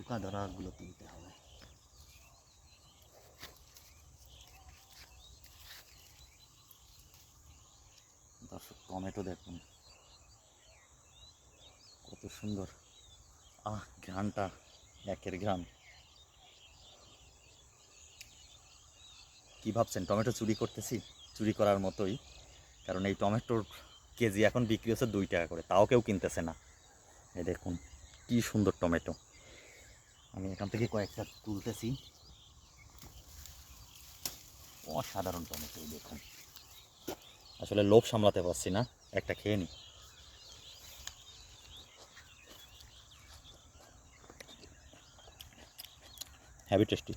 শুকা ধরাগুলো তুলতে হবে। দর্শক, টমেটো দেখুন। কত সুন্দর। আহ ঘ্রানটা একের ঘ্রান কি ভাবছেন, টমেটো চুরি করতেছি? চুরি করার মতোই। কারণ এই টমেটোর কেজি এখন বিক্রি হচ্ছে দুই টাকা করে। তাও কেউ কিনতেছে না। এই দেখুন, কি সুন্দর টমেটো। আমি এখান থেকে কয়েকটা তুলতেছি। অসাধারণ টমেটো দেখুন। আসলে লোভ সামলাতে পারছি না, একটা খেয়ে নি। হ্যাভি টেস্টি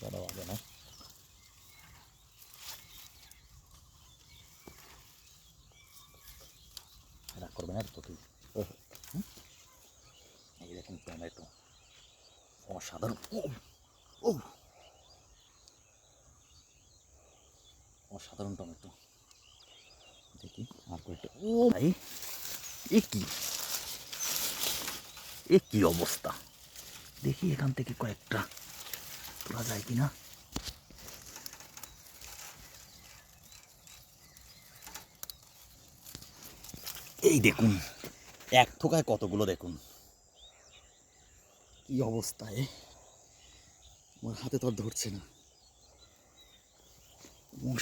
দাদা না। রাগ করবে না তো তুই? এই দেখুন টমেটো অসাধারণ ও ও অসাধারণ টমেটো দেখি আর কয়েকটা ও ভাই এ কি এ কি অবস্থা দেখি এখান থেকে কয়েকটা তোলা যায় কি না এই দেখুন, এক থোকায় কতগুলো দেখুন। কি অবস্থায় আমার হাতে তো আর ধরছে না।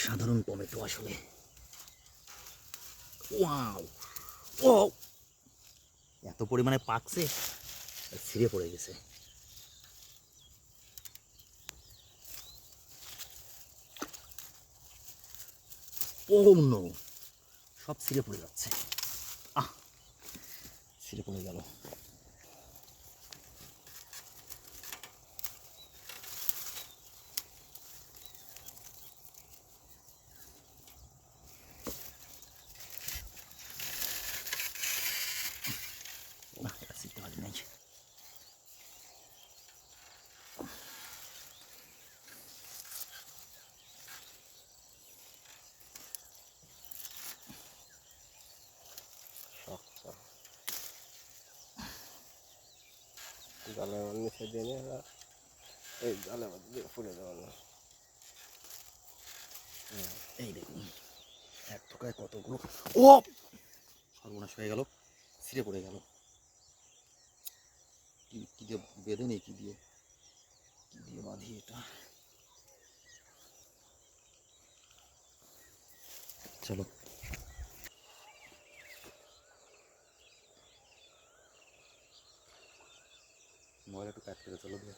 সাধারণ টমেটো আসলে। ও এত পরিমাণে পাকছে ছিঁড়ে পড়ে গেছে। সব ছিঁড়ে পড়ে যাচ্ছে। ছিঁড়ে পড়ে গেল না এটা ছিঁড়তে পারি নাই শক্ত জালের নিচে দিয়ে নিয়ে এই জালের মধ্যে দিয়ে ফুলে দেওয়া না এই দেখুন এক থোকায় কতগুলো ও সর্বনাশ হয়ে গেল ছিঁড়ে পড়ে গেল কি কি দিয়ে বেঁধে নেই কি দিয়ে কি দিয়ে বাঁধি এটা চলো মোবাইল একটু কাট করে চলো দিয়ে